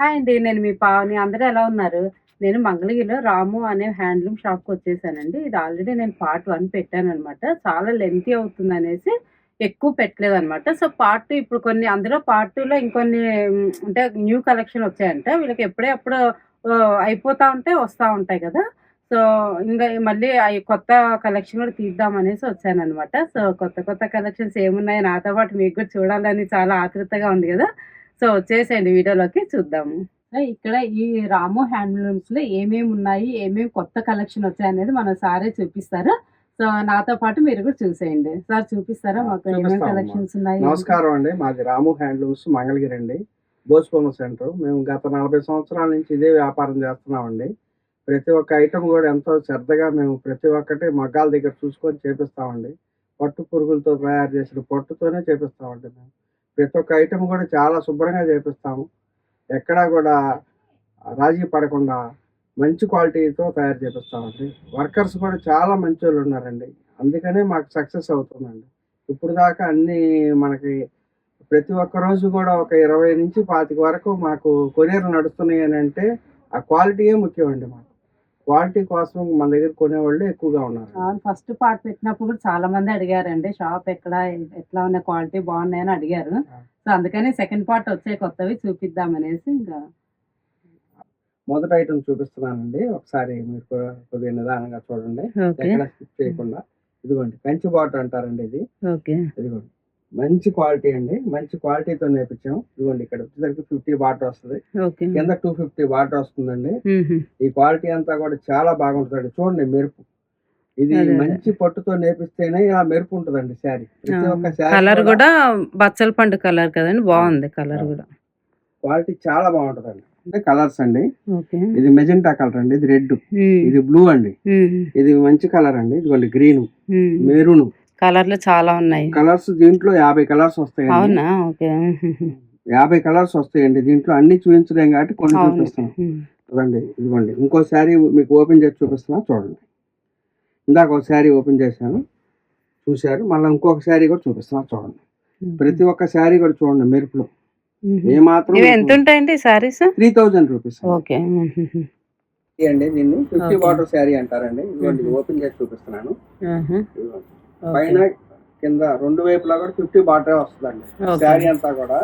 Hi అండి నేను మీ పావని అందరూ ఎలా ఉన్నారు? నేను మంగళగిరిలో రాము అనే హ్యాండ్లూమ్ షాప్కి వచ్చేసానండి. ఇది ఆల్రెడీ నేను పార్ట్ వన్ పెట్టాను అనమాట చాలా లెంతీ అవుతుంది అనేసి ఎక్కువ పెట్టలేదు అనమాట సో పార్ట్ ఇప్పుడు కొన్ని అందులో పార్ట్ టూలో ఇంకొన్ని అంటే న్యూ కలెక్షన్ వచ్చాయంట. వీళ్ళకి ఎప్పుడే అప్పుడు అయిపోతూ అయిపోతా ఉంటే వస్తూ ఉంటాయి కదా. సో ఇంకా మళ్ళీ అవి కొత్త కలెక్షన్ కూడా తీద్దాం అనేసి వచ్చాను అనమాట సో కొత్త కొత్త కలెక్షన్స్ ఏమున్నాయి నాతో పాటు మీకు కూడా చూడాలని చాలా ఆతృతగా ఉంది కదా. సో వచ్చేసేయండి వీడియోలోకి చూద్దాము. ఇక్కడ ఈ రాము హ్యాండ్లూమ్స్లో ఏమేమి ఉన్నాయి ఏమేమి కొత్త కలెక్షన్ వచ్చాయి అనేది మన సారే చూపిస్తారు. సో నాతో పాటు మీరు కూడా చూసేయండి. సార్ చూపిస్తారా మాకు ఏమేమి. కలెక్షన్స్ ఉన్నాయి? నమస్కారం అండి. మాది రాము హ్యాండ్లూమ్స్ మంగళగిరి అండి బోస్బొమ్మ సెంటర్. మేము గత నలభై సంవత్సరాల నుంచి ఇదే వ్యాపారం చేస్తున్నామండి. ప్రతి ఒక్క ఐటమ్ కూడా ఎంతో శ్రద్ధగా మేము ప్రతి ఒక్కటి మగ్గాల దగ్గర చూసుకొని చేపిస్తామండి. పట్టు పురుగులతో తయారు చేసిన పట్టుతోనే చేపిస్తామండి మేము. ప్రతి ఒక్క ఐటెం కూడా చాలా శుభ్రంగా చేపిస్తాము. ఎక్కడా కూడా రాజీ పడకుండా మంచి క్వాలిటీతో తయారు చేపిస్తామండి. వర్కర్స్ కూడా చాలా మంచి వాళ్ళు ఉన్నారండి. అందుకనే మాకు సక్సెస్ అవుతుందండి. ఇప్పుడు దాకా అన్నీ మనకి ప్రతి ఒక్క రోజు కూడా ఒక ఇరవై నుంచి పాతిక వరకు మాకు కొరియర్లు నడుస్తున్నాయి అని అంటే ఆ క్వాలిటీయే ముఖ్యం అండి మాకు. క్వాలిటీ కోసం మన దగ్గర కొనేవాళ్ళు ఎక్కువగా ఉన్నారు. ఫస్ట్ పార్ట్ పెట్టినప్పుడు కూడా చాలా మంది అడిగారండి షాప్ ఎక్కడ ఎట్లా ఉన్న క్వాలిటీ బాగున్నాయని అడిగారు. సో అందుకని సెకండ్ పార్ట్ వచ్చే కొత్తవి చూపిద్దాం అనేసి ఇంకా. మొదటి ఐటమ్ చూపిస్తున్నానండి. ఒకసారి మీరు కూడా కొద్దిగా నిదానంగా చూడండి. ఓకే. ఎక్కడ స్కిప్ చేయకుండా. ఇదిగోండి కంచి బాటర్ అంటారండి ఇది. ఓకే. ఇదిగోండి. మంచి క్వాలిటీ అండి. మంచి క్వాలిటీతో నేర్పించాం ఇదిగోండి ఇక్కడ వచ్చేసరికి ఫిఫ్టీ బాటర్ వస్తుంది. కింద టూ ఫిఫ్టీ బాటర్ వస్తుందండి. ఈ క్వాలిటీ అంతా కూడా చాలా బాగుంటుందండి. చూడండి మెరుపు. ఇది. మంచి పట్టుతో నేర్పిస్తేనే ఇలా మెరుపు ఉంటుందండి శారీ. ప్రతి ఒక్క శారీ కలర్ కూడా బచ్చల పండు కలర్ కదండి. బాగుంది కలర్ కూడా. క్వాలిటీ చాలా బాగుంటుందండి. అంటే కలర్స్ అండి. ఇది మెజెంటా కలర్ అండి. ఇది రెడ్. ఇది బ్లూ అండి. ఇది మంచి కలర్ అండి. ఇదిగోండి గ్రీన్. మెరూన్. కలర్లు చాలా ఉన్నాయి. కలర్స్ దీంట్లో యాభై కలర్స్ వస్తాయండి. అవునా? ఓకే. యాభై కలర్స్ వస్తాయండి. దీంట్లో అన్ని చూపించలేం కాబట్టి కొన్ని అవును. చూపిస్తాం. చూడండి ఇదిగోండి. ఇంకో శారీ మీకు ఓపెన్ చేసి చూపిస్తున్నా చూడండి. ఇందాక ఒక శారీ ఓపెన్ చేశాను. చూశారు. మళ్ళీ ఇంకొక శారీ కూడా చూపిస్తున్నా చూడండి. ప్రతి ఒక్క శారీ కూడా చూడండి మెరుపులో. ఏ మాత్రం ఎంత ఉంటాయండి saris three thousand rupees. Okay. అండి దీన్ని ఫిఫ్టీ. వాటర్ శారీ అంటారండి. ఇదిగోండి. ఓపెన్ చేసి చూపిస్తున్నాను. పైన కింద రెండు వైపులా కూడా ఫిఫ్టీ బాటర్ వస్తుందండి. శారీ అంతా కూడా.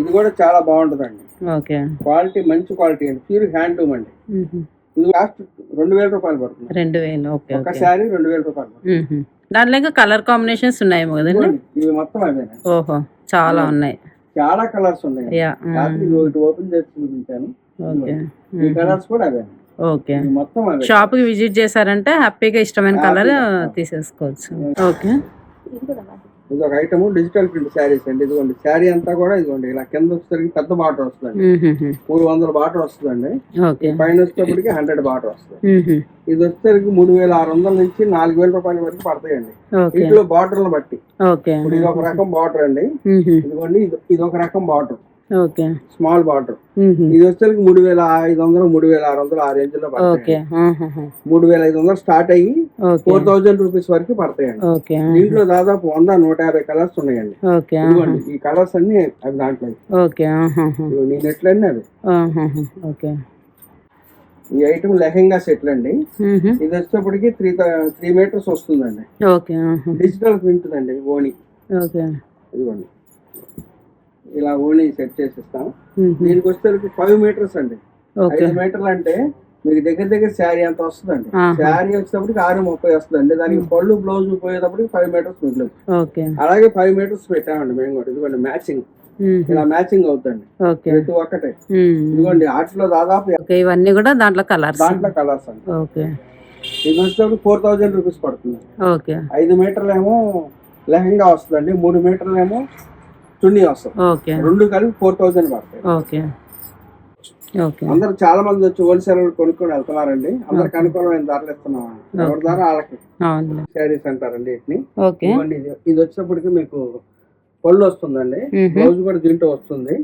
ఇది కూడా చాలా బాగుంటుందండి. క్వాలిటీ మంచి క్వాలిటీ అండి. ప్యూర్ హ్యాండ్లూమ్ అండి. ఇది లాస్ట్ రెండు వేల రూపాయలు పడుతుంది. రెండు వేలు. ఒక శారీ రెండు వేల రూపాయలు దాంట్లో ఇంకా కలర్ కాంబినేషన్స్ ఉన్నాయేమో కదండి? ఇవి మొత్తం అవేనండి. ఓహో చాలా ఉన్నాయి. చాలా కలర్స్ ఉన్నాయి. ఓపెన్ చేసి చూపించాను. ఓకే. ఈ కలర్స్ కూడా అవే ఓకే. షాప్కి విజిట్ చేశారంటే హ్యాపీగా ఇష్టమైన కలర్ తీసేసుకోవచ్చు. ఓకే. ఇది ఒక ఐటమ్ డిజిటల్ ప్రింట్ శారీస్ అండి. ఇదిగోండి శారీ అంతా కూడా ఇదిగోండి ఇలా కింద వచ్చేసరికి పెద్ద బాటర్ వస్తుందండి. మూడు వందల బాటర్ వస్తుందండి. పైన వచ్చేటప్పటికి హండ్రెడ్ బాటర్ వస్తుంది. ఇది వచ్చేసరికి మూడు వేల ఆరు వందల నుంచి నాలుగు వేల రూపాయల వరకు పడతాయండి. వీటిలో బార్డర్లు బట్టి. ఇది ఒక రకం బార్డర్ అండి. ఇదిగోండి ఇది- ఇది ఒక రకం బార్డర్. ఓకే. స్మాల్ బార్డర్ ఇది వచ్చేసరికి మూడు వేల ఐదు వందలు మూడు వేల ఆరు వందలు ఆ రేంజ్లో ఓకే. పడతాయి మూడు వేల ఐదు వందలు స్టార్ట్ అయ్యి ఫోర్ థౌజండ్ రూపీస్ వరకు పడతాయండి. ఓకే. దీంట్లో దాదాపు వంద నూట యాభై కలర్స్ ఉన్నాయండి. ఈ కలర్స్ అన్ని అవి దాంట్లో. ఓకే. ఇదిగో నీ నెట్లన్నీ అవి. ఓకే. ఈ ఐటమ్ లెహెంగా సెట్లు అండి. ఇది వచ్చేప్పటికి త్రీ త్రీ మీటర్స్ వస్తుందండి. ఓకే. డిజిటల్ ప్రింట్ అండి ఓకే. ఇదిగోండి. ఇలా ఓణి సెట్ చేసి ఇస్తాం దీనికి వచ్చేసరికి ఫైవ్ మీటర్స్ అండి. ఐదు మీటర్లు అంటే మీకు దగ్గర దగ్గర శారీ అంత వస్తుందండి. శారీ వచ్చేటప్పటికి ఆరు ముప్పై వస్తుందండి. దానికి పళ్ళు బ్లౌజ్ పోయేటప్పటికి ఫైవ్ మీటర్స్ మిగిలింది అలాగే ఫైవ్ మీటర్స్ పెట్టామండి మేము కూడా. ఇదిగోండి మ్యాచింగ్ ఇలా మ్యాచింగ్ అవుతుంది ప్రతి ఒక్కటే. ఇదిగోండి వాటిలో దాదాపు ఇవన్నీ కూడా దాంట్లో కలర్స్ దాంట్లో కలర్స్ అండి. ఓకే. ఇది వచ్చేటప్పుడు ఫోర్ థౌజండ్ రూపీస్ పడుతుంది. ఓకే. ఐదు మీటర్లు ఏమో లెహంగా వస్తుందండి. మూడు మీటర్లు ఏమో చున్నీ వస్తుంది. రెండు కలిపి ఫోర్ థౌజండ్ పడతాయి. ఓకే. ఓకే. అందరు చాలా మంది వచ్చి హోల్సేల్ కొనుక్కొని వెళ్తున్నారండి. అందరికి అనుకూలమైన ధరలు ఇస్తున్నాం. ఎవరి ధర వాళ్ళకి శారీస్ అంటారండి వీటిని. ఇది వచ్చేప్పటికి మీకు పళ్ళు వస్తుందండి. బ్లౌజ్ కూడా దీంట్లో వస్తుంది.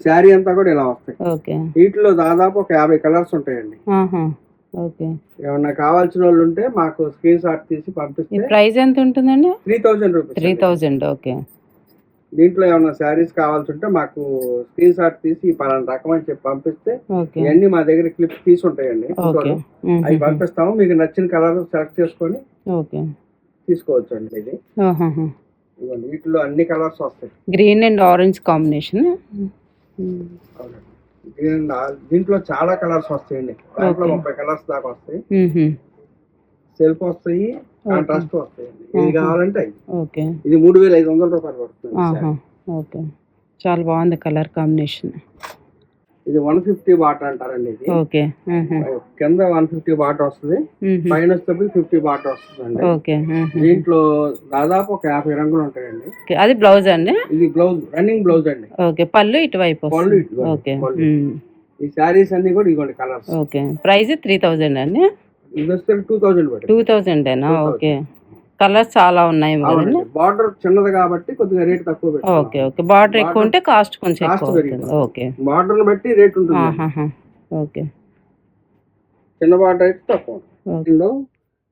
శారీ అంతా కూడా ఇలా వస్తాయి. ఓకే. వీటిలో దాదాపు ఒక యాభై కలర్స్ ఉంటాయండి. ఏమన్నా కావాల్సిన వాళ్ళు ఉంటే మాకు స్క్రీన్ షాట్ తీసి పంపిస్తే ప్రైస్ ఎంత ఉంటుందండి? Three thousand rupees three thousand okay. దీంట్లో ఏమైనా శారీస్ కావాల్సి ఉంటే మాకు స్క్రీన్ షాట్ తీసి పలానా రకం అని చెప్పి పంపిస్తే ఇవన్నీ మా దగ్గర క్లిప్స్ తీసి ఉంటాయండి. అవి పంపిస్తాము. మీకు నచ్చిన కలర్ సెలెక్ట్ చేసుకొని తీసుకోవచ్చు అండి ఇది. వీటిలో అన్ని కలర్స్ వస్తాయి. Green and orange combination. దీని- దీంట్లో చాలా కలర్స్ వస్తాయండి. దాంట్లో. ముప్పై కలర్స్ దాకా వస్తాయి. సెల్ఫ్ వస్తాయి. కాంట్రాస్ట్ వస్తాయండి. ఇది. కావాలంటే. ఓకే. ఇది మూడు వేల ఐదు వందల రూపాయలు పడుతుంది ఓకే. చాలా బాగుంది కలర్ కాంబినేషన్. ఇది వన్ ఫిఫ్టీ బాట్ అంటారండి ఇది. ఓకే. కింద వన్ ఫిఫ్టీ బాట్ వస్తుంది. పైన వచ్చేటప్పుడు ఫిఫ్టీ బాట్ వస్తుందండి. ఓకే. దీంట్లో దాదాపు ఒక యాభై రంగులు ఉంటాయండి. అది బ్లౌజ్ అండి? ఇది బ్లౌజ్ రన్నింగ్ బ్లౌజ్ అండి. ఓకే. పళ్ళు ఇటువైపు పళ్ళు వస్తుంది. ఇటువైపు, ఓకే. ఈ శారీస్ అన్ని కూడా ఇవ్వండి colours. Okay. Price three thousand అండి? టూ థౌజండ్ పెట్టి టూ థౌజండేనా? 2000. ఓకే. కలర్స్ చాలా ఉన్నాయి కదండి బార్డర్ చిన్నది కాబట్టి కొద్దిగా రేట్ తక్కువ ఓకే ఓకే. బార్డర్ ఎక్కువ ఉంటే కాస్ట్ కొంచెం ఎక్కువ ఓకే. బార్డర్ బట్టి రేట్ ఉంటుంది. ఓకే. చిన్న బార్డర్ అయితే తక్కువ దీనిలో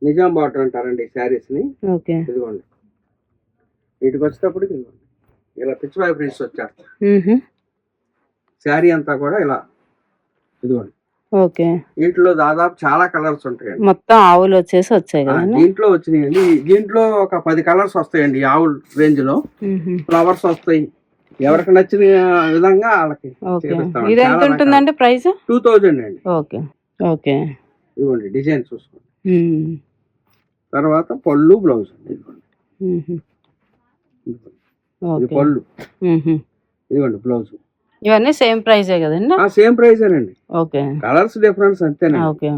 నిజాం బార్డర్ అంటారండి ఈ శారీస్ని ఓకే. ఇదిగోండి. వీటికి వచ్చేటప్పటికి ఇలా పిచ్ వై ప్రింట్స్ మ్మ్హ. శారీ అంతా కూడా ఇలా. ఇదిగోండి. ఓకే. వీటిలో దాదాపు చాలా కలర్స్ ఉంటాయండి. మొత్తం ఆవులు వచ్చేసి వచ్చాయి దీంట్లో వచ్చినాయండి. దీంట్లో ఒక పది కలర్స్ వస్తాయండి ఆవుల్ రేంజ్లో. ఫ్లవర్స్ వస్తాయి. ఎవరికి నచ్చిన విధంగా వాళ్ళకి. ఇది ఎంత ఉంటుందండి ప్రైస్? టూ థౌజండ్ అండి. ఓకే. ఓకే. ఇదిగోండి డిజైన్ చూసుకోండి. తర్వాత పళ్ళు బ్లౌజ్ అండి ఇదిగోండి. పళ్ళు. ఇదిగోండి బ్లౌజ్. ఇవన్నీ సేమ్ ప్రైజే కదండి? ఆ సేమ్ ప్రైస్ అండి ఓకే. కలర్స్ డిఫరెన్స్ అంతేనండి. ఓకే.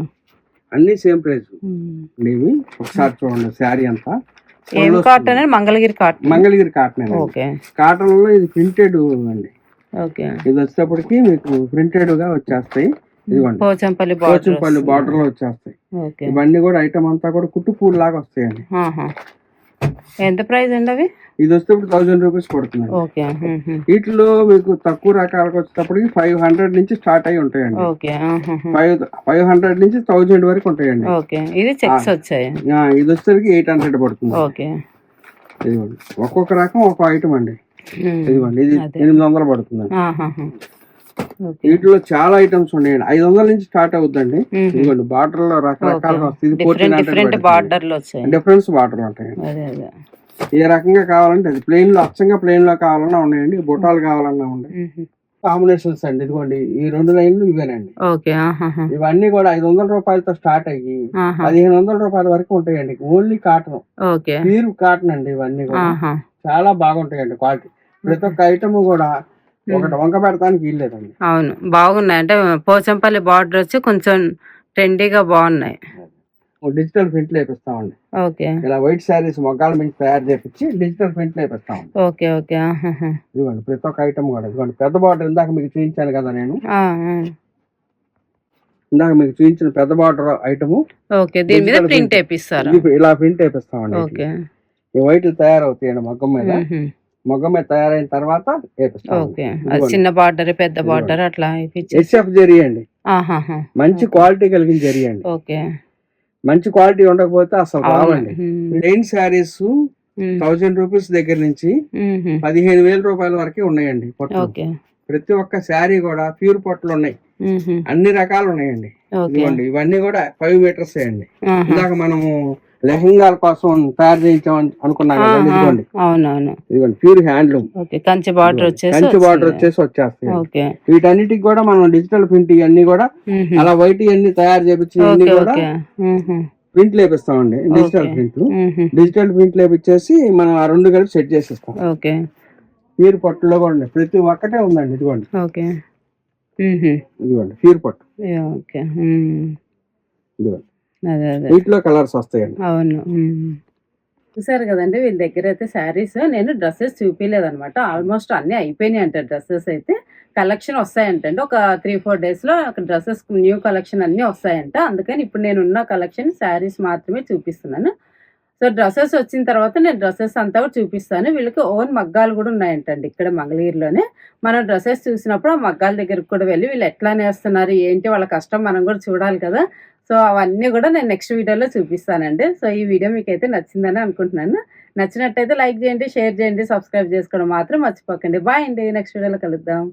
అన్ని సేమ్ ప్రైస్ మ్మ్. ఇవి ఒకసారి చూడండి శారీ అంతా. ఏం cotton Mangalagiri cotton Mangalagiri cotton okay. కాటన్లో ఇది ప్రింటెడ్ అండి ఓకే. ఇది వచ్చేటప్పటికి మీకు ప్రింటెడ్గా వచ్చేస్తాయి. ఇదిగోండి. పోచంపల్లి పోచంపల్లి బార్డర్లో వచ్చేస్తాయి. ఓకే. ఇవన్నీ కూడా ఐటమ్ అంతా కూడా కుట్టు పూలు లాగా వస్తాయండి. ఎంత ప్రైస్ అండి అవి ఇది వచ్చేటప్పుడు థౌసండ్ రూపీస్ పడుతుంది ఓకే. వీటిలో మీకు తక్కువ రకాలకు వచ్చేటప్పటికి ఫైవ్ హండ్రెడ్ నుంచి స్టార్ట్ అయి ఉంటాయండి ఓకే. ఫైవ్ ఫైవ్ హండ్రెడ్ నుంచి థౌజండ్ వరకు ఉంటాయండి ఓకే ఇది చెక్స్ వచ్చాయి ఇది వచ్చేసరికి ఎయిట్ హండ్రెడ్ పడుతుంది ఓకే ఇదిగోండి ఒక్కొక్క రకం ఒక ఐటమ్ అండి. ఇదిగోండి ఇది. ఎనిమిది వందలు. ఓకే వీటిలో చాలా ఐటమ్స్ ఉన్నాయండి ఐదు వందల నుంచి స్టార్ట్ అవుతుందండి. ఇదిగోండి బార్డర్లో వచ్చాయి డిఫరెన్స్ బార్డర్ ఉంటాయండి. ఏ రకంగా కావాలంటే అది ప్లెయిన్లో అచ్చంగా ప్లెయిన్లో కావాలన్నా ఉన్నాయండి. బుట్టాలు కావాలన్నా ఉన్నాయి. కాంబినేషన్స్ అండి. ఇదిగోండి ఈ రెండు లైన్లు ఇవేనండి. ఇవన్నీ కూడా ఐదు వందల రూపాయలతో స్టార్ట్ అయ్యి. పదిహేను వందల రూపాయల వరకు ఉంటాయండి. Only cotton. ప్యూర్ కాటన్ అండి ఇవన్నీ కూడా. చాలా బాగుంటాయండి క్వాలిటీ. ప్రతి ఒక్క ఐటమ్ కూడా ఒకటి వంక పెడతానికి వీల్లేదండి అవును బాగున్నాయి. అంటే పోచంపల్లి బార్డర్ వచ్చి కొంచెం ట్రెండీగా బాగున్నాయి. డిజిటల్ ప్రింట్ వేపిస్తామండి ఓకే. ఇలా వైట్ శారీస్ మొగ్గాల నుంచి తయారు చేపించి డిజిటల్ ప్రింట్ వేపిస్తామండి ఓకే ఓకే. ఇదిగోండి ప్రతి ఒక్క ఐటమ్ కూడా. ఇదిగోండి పెద్ద బార్డర్ ఇందాక మీకు చూపించాను కదా నేను. ఇందాక మీకు చూపించిన పెద్ద బార్డర్ ఐటమ్ ఓకే దీని మీద ప్రింట్. వేపిస్తారా? ఇలా ప్రింట్ వేపిస్తామండి. ఓకే. ఈ వైట్ తయారవుతాయండి మొగ్గం మీద. మ్మ్. మొగ్గం మీద తయారైన తర్వాత ఓకే. చిన్న బార్డర్ పెద్ద బార్డర్ అట్లా హెచ్ఎఫ్ జరీ అండి ఆహాహా. మంచి క్వాలిటీ కలిగిన జరీ అండి ఓకే. మంచి క్వాలిటీ ఉండకపోతే అసలు రావండి. ప్లెయిన్ శారీస్. థౌజండ్ రూపీస్ దగ్గర నుంచి. పదిహేను వేల రూపాయల వరకే ఉన్నాయండి ప్రతి ఒక్క శారీ కూడా ప్యూర్ పొట్లు ఉన్నాయి. అన్ని రకాలు ఉన్నాయండి. ఇవన్నీ కూడా ఫైవ్ మీటర్స్ అండి. ఇందాక మనము లెహంగాల కోసం తయారు చేయించాం అనుకున్నాం ఆహా. కదండి ఇదిగోండి అవునవును ఇదిగోండి ప్యూర్ హ్యాండ్లూమ్ కంచి బార్డర్ వచ్చేసి కంచి బార్డర్. వచ్చేసి వచ్చేస్తాయి ఓకే వీటన్నిటికి కూడా మనం డిజిటల్ ప్రింట్ ఇవన్నీ కూడా. అలా వైట్ ఇవన్నీ తయారు చేపించి ఇవన్నీ ఓకే కూడా. ప్రింట్ లేపిస్తామండి డిజిటల్. ప్రింట్. డిజిటల్ ప్రింట్ లేపించేసి మనం ఆ రెండు కలిపి సెట్ చేసిస్తాం ఓకే ప్యూర్ పట్టులో కూడా ప్రతి ఒక్కటే ఉందండి ఇదిగోండి ఓకే. ఇదిగోండి ప్యూర్ పట్టు ఓకే. ఇదిగోండి వీటిలో కలర్స్ వస్తాయండి. అవును. చూసారు కదండి వీళ్ళ దగ్గర అయితే శారీస్. నేను డ్రెస్సెస్ చూపించలేదనమాట ఆల్మోస్ట్ అన్నీ అయిపోయినాయి అంట డ్రెస్సెస్ అయితే. కలెక్షన్ వస్తాయంటండి. ఒక త్రీ ఫోర్ డేస్లో డ్రెస్సెస్ న్యూ కలెక్షన్ అన్నీ వస్తాయంట. అందుకని ఇప్పుడు నేను ఉన్న కలెక్షన్ శారీస్ మాత్రమే చూపిస్తున్నాను. సో డ్రెస్సెస్ వచ్చిన తర్వాత నేను డ్రెస్సెస్ అంతా కూడా చూపిస్తాను. వీళ్ళకి ఓన్ మగ్గాలు కూడా ఉన్నాయంటండి ఇక్కడ మంగళగిరిలోనే. మనం డ్రెస్సెస్ చూసినప్పుడు ఆ మగ్గాల దగ్గరికి కూడా వెళ్ళి వీళ్ళు ఎట్లా నేస్తున్నారు ఏంటి వాళ్ళ కష్టం మనం కూడా చూడాలి కదా. సో అవన్నీ కూడా నేను నెక్స్ట్ వీడియోలో చూపిస్తానండి. సో ఈ వీడియో మీకు అయితే నచ్చిందని అనుకుంటున్నాను. నచ్చినట్టయితే లైక్ చేయండి షేర్ చేయండి సబ్స్క్రైబ్ చేసుకోవడం మాత్రం మర్చిపోకండి. బాయ్ అండి నెక్స్ట్ వీడియోలో కలుద్దాం.